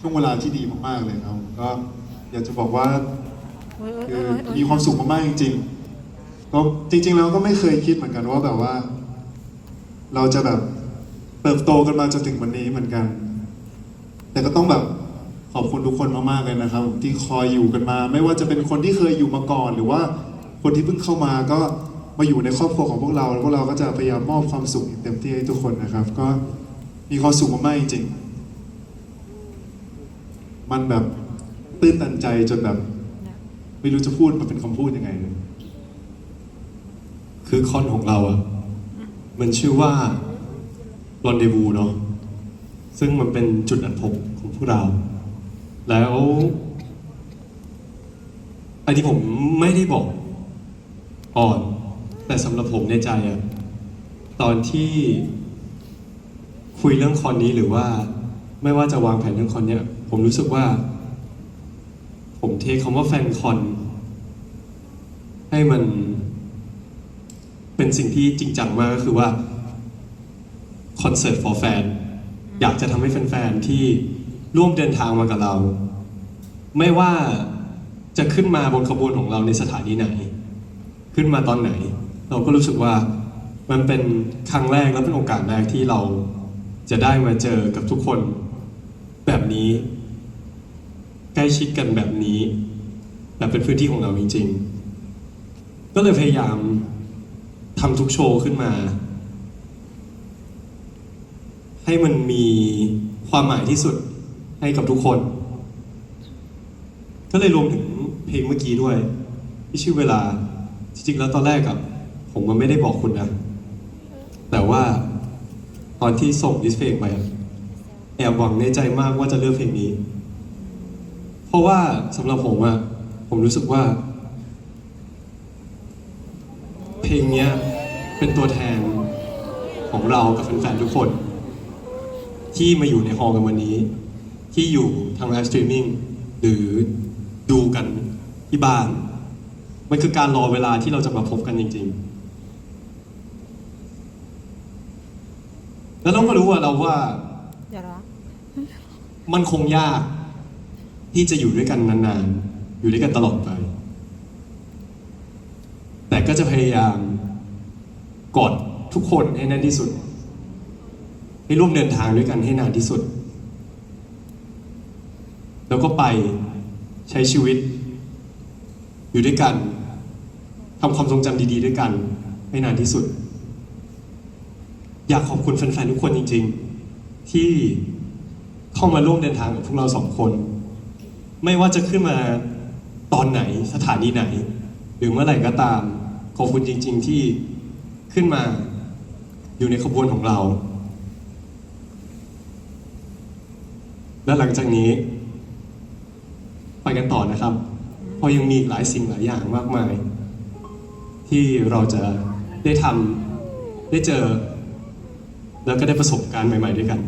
ช่วงเวลาที่ดีมากๆเลยครับก็อยากจะบอกว่าโอ้ยโอ้ยคืโอ้อยโอ้ยมีความสุขมากๆจริงๆก็จริง ๆ แล้วก็ไม่เคยคิดเหมือนกันว่าแบบว่า เราจะแบบเติบโตกันมาจนถึงวันนี้เหมือนกัน แต่ก็ต้องแบบขอบคุณทุกคนมากๆเลยนะครับ ที่คอยอยู่กันมา ไม่ว่าจะเป็นคนที่เคยอยู่มาก่อน หรือว่าคนที่เพิ่งเข้ามาก็มาอยู่ในครอบครัวของพวกเรา แล้วพวกเราก็จะพยายามมอบความสุขอย่างเต็มที่ให้ทุกคนนะครับ ก็มีความสุขมากๆจริงๆ มันแบบตื้นตันใจจนแบบ ไม่รู้จะพูดมาเป็นคำพูดยังไงเลยคือคอนของเราอะมันชื่อว่า r อนเด v ูเนาะซึ่งมันเป็นจุดอันพบของพวกเรา แล้วอันที่ผมไม่ได้บอกก่อน แต่สำหรับผมในใจอะตอนที่คุยเรื่องคอนนี้หรือว่า ไม่ว่าจะวางแผนเรื่องคอนเนี้ย ผมรู้สึกว่า ผมเทคคำว่าแฟนคอน ให้มันเป็นสิ่งที่จริงจังมากก็คือว่าคอนเสิร์ต for fan อยากจะทำให้แฟนๆที่ร่วมเดินทางมากับเรา ไม่ว่าจะขึ้นมาบนขบวนของเราในสถานีไหน ขึ้นมาตอนไหน เราก็รู้สึกว่ามันเป็นครั้งแรกและเป็นโอกาสแรกที่เราจะได้มาเจอกับทุกคน แบบนี้ ใกล้ชิดกันแบบนี้แบบเป็นพื้นที่ของเราจริง ๆ ก็เลยพยายามทำทุกโชว์ขึ้นมา ให้มันมีความหมายที่สุดให้กับทุกคน ก็เลยรวมถึงเพลงเมื่อกี้ด้วย ที่ชื่อเวลาจริงๆแล้วตอนแรกอะผมมันไม่ได้บอกคุณนะ แต่ว่าตอนที่ส่งดิสเพลงไปอะ แอบหวังในใจมากว่าจะเลือกเพลงนี้ เพราะว่าสำหรับผมอะผมรู้สึกว่า เพลงเนี้ยเป็นตัวแทนของเรากับแฟนๆทุกคน ที่มาอยู่ในฮอลกันวันนี้ ที่อยู่ทางไลฟ์สตรีมมิ่งหรือดูกันที่บ้าน มันคือการรอเวลาที่เราจะมาพบกันจริง ๆ แล้วเราก็รู้ว่าเราว่าอย่าร้อ มันคงยาก ที่จะอยู่ด้วยกันนานๆ อยู่ด้วยกันตลอดไป แต่ก็จะพยายามกอดทุกคนให้แน่นที่สุด ให้ร่วมเดินทางด้วยกันให้นานที่สุด แล้วก็ไปใช้ชีวิต อยู่ด้วยกันทำความทรงจำดีๆ ด้วยกัน ให้นานที่สุด อยากขอบคุณแฟนๆทุกคนจริง ๆ ที่ เข้ามาร่วมเดินทางกับพวกเราสองคน ไม่ว่าจะขึ้นมาตอนไหนสถานีไหน หรือเมื่อไหร่ก็ตาม ขอบคุณจริง ๆ ที่ขึ้นมาอยู่ในขบวนของเรา และหลังจากนี้ ไปกันต่อนะครับ เพราะยังมีหลายสิ่งหลายอย่างมากมาย ที่เราจะได้ทำได้เจอ แล้วก็ได้ประสบการณ์ใหม่ ๆ ด้วยกัน